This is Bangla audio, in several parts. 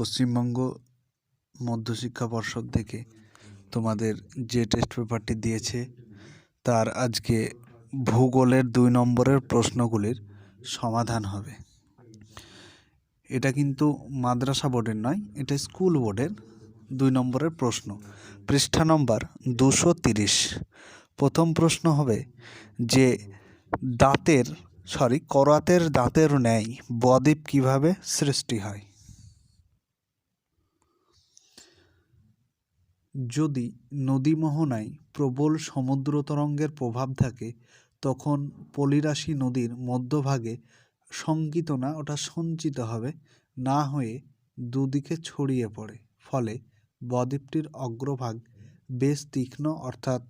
পশ্চিমবঙ্গ মধ্যশিক্ষা পর্ষদ থেকে তোমাদের যে টেস্ট পেপারটি দিয়েছে, তার আজকে ভূগোলের দুই নম্বরের প্রশ্নগুলির সমাধান হবে। এটা কিন্তু মাদ্রাসা বোর্ডের নয়, এটা স্কুল বোর্ডের দুই নম্বরের প্রশ্ন। পৃষ্ঠা নম্বর দুশো তিরিশ। প্রথম প্রশ্ন হবে যে দাঁতের সরি করাতের দাঁতের ন্যায় বদ্বীপ কীভাবে সৃষ্টি হয়? যদি নদী মোহনায় প্রবল সমুদ্র তরঙ্গের প্রভাব থাকে, তখন পলিরাশি নদীর মধ্যভাগে শঙ্কিত না ওটা সঞ্চিত হবে, না হয়ে দুদিকে ছড়িয়ে পড়ে। ফলে বদ্বীপটির অগ্রভাগ বেশ তীক্ষ্ণ, অর্থাৎ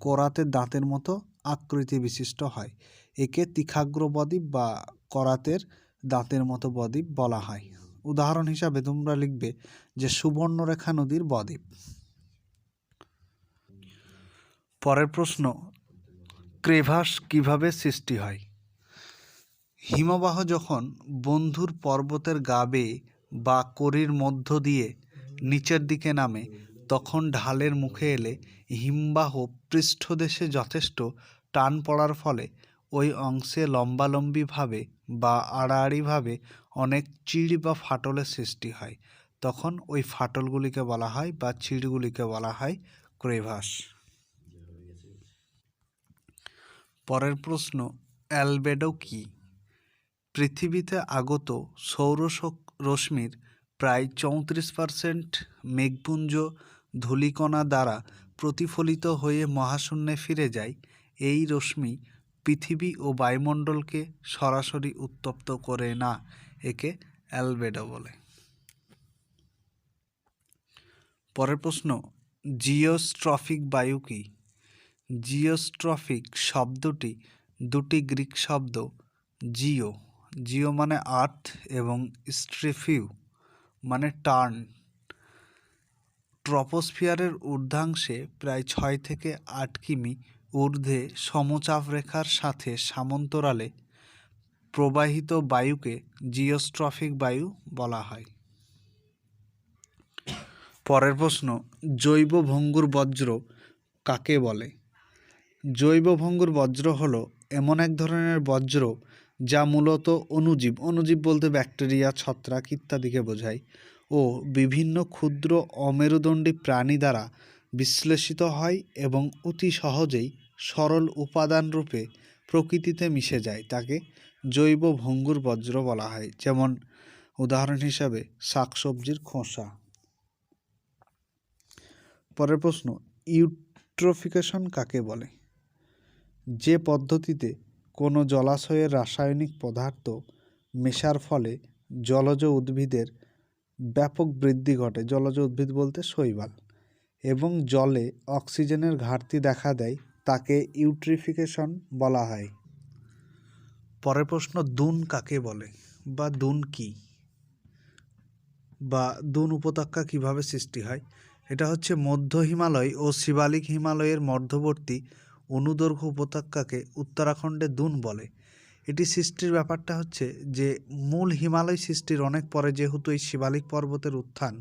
করাতের দাঁতের মতো আকৃতি বিশিষ্ট হয়। একে তীখাগ্র বদ্বীপ বা করাতের দাঁতের মতো বদ্বীপ বলা হয়। উদাহরণ হিসাবে তোমরা লিখবে যে সুবর্ণরেখা নদীর বদ্বীপ। পরের প্রশ্ন, ক্রেভাস কীভাবে সৃষ্টি হয়? হিমবাহ যখন বন্ধুর পর্বতের গা বেয়ে বা করির মধ্য দিয়ে নিচের দিকে নামে, তখন ঢালের মুখে এলে হিমবাহ পৃষ্ঠদেশে যথেষ্ট টান পড়ার ফলে ওই অংশে লম্বালম্বিভাবে বা আড়াআড়িভাবে অনেক চিড় বা ফাটলের সৃষ্টি হয়। তখন ওই ফাটলগুলিকে বলা হয় বা চিড়গুলিকে বলা হয় ক্রেভাস। পরের প্রশ্ন, অ্যালবেডো কি? পৃথিবীতে আগত সৌর রশ্মির প্রায় চৌত্রিশ পারসেন্ট মেঘপুঞ্জ ধূলিকণা দ্বারা প্রতিফলিত হয়ে মহাশূন্যে ফিরে যায়, এই রশ্মি পৃথিবী ও বায়ুমণ্ডলকে সরাসরি উত্তপ্ত করে না, একে অ্যালবেডো বলে। পরের প্রশ্ন, জিওস্ট্রফিক বায়ু কী? জিওস্ট্রফিক শব্দটি দুটি গ্রিক শব্দ, জিও। জিও মানে আর্থ এবং স্ট্রিফিউ মানে টার্ন। ট্রপোস্ফিয়ারের ঊর্ধ্বাংশে প্রায় ছয় থেকে আট কিমি ঊর্ধ্বে সমচাপ রেখার সাথে সামন্তরালে প্রবাহিত বায়ুকে জিওস্ট্রফিক বায়ু বলা হয়। পরের প্রশ্ন, জৈব ভঙ্গুর বজ্র কাকে বলে? জৈব ভঙ্গুর বজ্র হলো এমন এক ধরনের বজ্র যা মূলত অণুজীব অণুজীব বলতে ব্যাকটেরিয়া, ছত্রাক ইত্যাদিকে বোঝায় ও বিভিন্ন ক্ষুদ্র অমেরুদণ্ডী প্রাণী দ্বারা বিশ্লেষিত হয় এবং অতি সহজেই সরল উপাদান রূপে প্রকৃতিতে মিশে যায়, তাকে জৈব ভঙ্গুর বজ্র বলা হয়। যেমন উদাহরণ হিসাবে শাকসবজির খোসা। পরের প্রশ্ন, ইউট্রোফিকেশন কাকে বলে? যে পদ্ধতিতে কোনো জলাশয়ের রাসায়নিক পদার্থ মেশার ফলে জলজ উদ্ভিদের ব্যাপক বৃদ্ধি ঘটে, জলজ উদ্ভিদ বলতে শৈবাল, এবং জলে অক্সিজেনের ঘাটতি দেখা দেয়, তাকে ইউট্রিফিকেশন বলা হয়। পরের প্রশ্ন, দুন কাকে বলে বা দুন কি? বা দুন উপত্যকা কীভাবে সৃষ্টি হয়? এটা হচ্ছে মধ্য হিমালয় ও শিবালিক হিমালয়ের মধ্যবর্তী অনুদৈর্ঘ্য উপত্যকাকে উত্তরাখণ্ডে দুন বলে। এটি সৃষ্টির ব্যাপারটা হচ্ছে যে, মূল হিমালয় সৃষ্টির অনেক পরে যেহেতু এই শিবালিক পর্বতের উত্থান,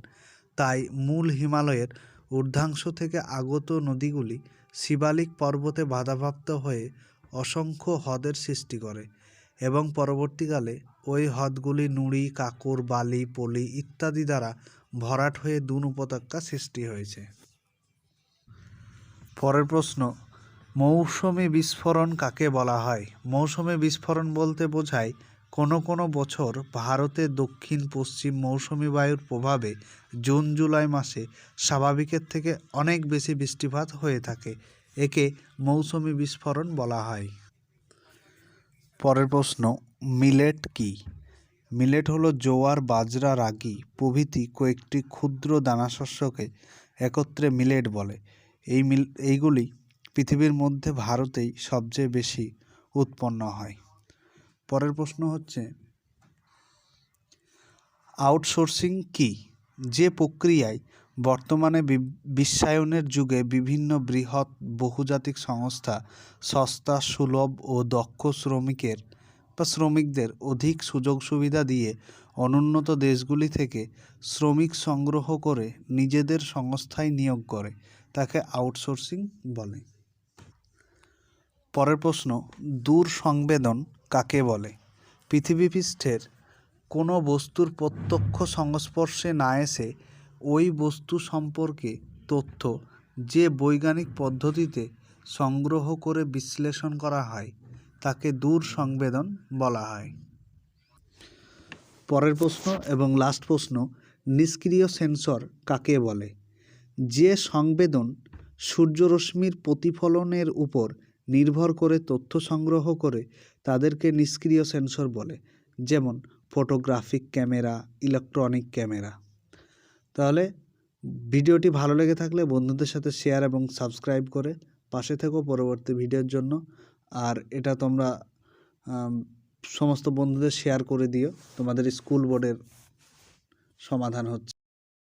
তাই মূল হিমালয়ের ঊর্ধ্বাংশ থেকে আগত নদীগুলি শিবালিক পর্বতে বাধাপ্রাপ্ত হয়ে অসংখ্য হ্রদের সৃষ্টি করে এবং পরবর্তীকালে ওই হ্রদগুলি নুড়ি কাকর বালি, পলি ইত্যাদি দ্বারা ভরাট হয়ে দুন উপত্যকা সৃষ্টি হয়েছে। পরের প্রশ্ন মৌসুমি বিস্ফোরণ কাকে বলা হয়? মৌসুমি বিস্ফোরণ বলতে বোঝায়, কোনো কোনো বছর ভারতে দক্ষিণ পশ্চিম মৌসুমি বায়ুর প্রভাবে জুন জুলাই মাসে স্বাভাবিকের থেকে অনেক বেশি বৃষ্টিপাত হয়ে থাকে, একে মৌসুমি বিস্ফোরণ বলা হয়। পরের প্রশ্ন, মিলেট কি? মিলেট হলো জোয়ার, বাজরা, রাগি প্রভৃতি কয়েকটি ক্ষুদ্র দানাশস্যকে একত্রে মিলেট বলে। এই মিল, এইগুলি পৃথিবীর মধ্যে ভারতেই সবচেয়ে বেশি উৎপন্ন হয়। পরের প্রশ্ন হচ্ছে, আউটসোর্সিং কি? যে প্রক্রিয়ায় বর্তমানে বিশ্বায়নের যুগে বিভিন্ন বৃহৎ বহুজাতিক সংস্থা সস্তা, সুলভ ও দক্ষ শ্রমিকের বা শ্রমিকদের অধিক সুযোগ সুবিধা দিয়ে অনুন্নত দেশগুলি থেকে শ্রমিক সংগ্রহ করে নিজেদের সংস্থায় নিয়োগ করে, তাকে আউটসোর্সিং বলে। পরের প্রশ্ন দূর সংবেদন কাকে বলে? পৃথিবীপৃষ্ঠের কোনো বস্তুর প্রত্যক্ষ সংস্পর্শে না এসে ওই বস্তু সম্পর্কে তথ্য যে বৈজ্ঞানিক পদ্ধতিতে সংগ্রহ করে বিশ্লেষণ করা হয়, তাকে দূর সংবেদন বলা হয়। পরের প্রশ্ন এবং লাস্ট প্রশ্ন, নিষ্ক্রিয় সেন্সর কাকে বলে? যে সংবেদন সূর্যরশ্মির প্রতিফলনের উপর নির্ভর করে তথ্য সংগ্রহ করে তাদেরকে নিষ্ক্রিয় সেন্সর বলে, যেমন ফটোগ্রাফিক ক্যামেরা, ইলেকট্রনিক ক্যামেরা। তাহলে ভিডিওটি ভালো লেগে থাকলে বন্ধুদের সাথে শেয়ার এবং সাবস্ক্রাইব করে পাশে থেকো পরবর্তী ভিডিওর জন্য। আর এটা তোমরা সমস্ত বন্ধুদের শেয়ার করে দিও। তোমাদের স্কুল বোর্ডের সমাধান হচ্ছে।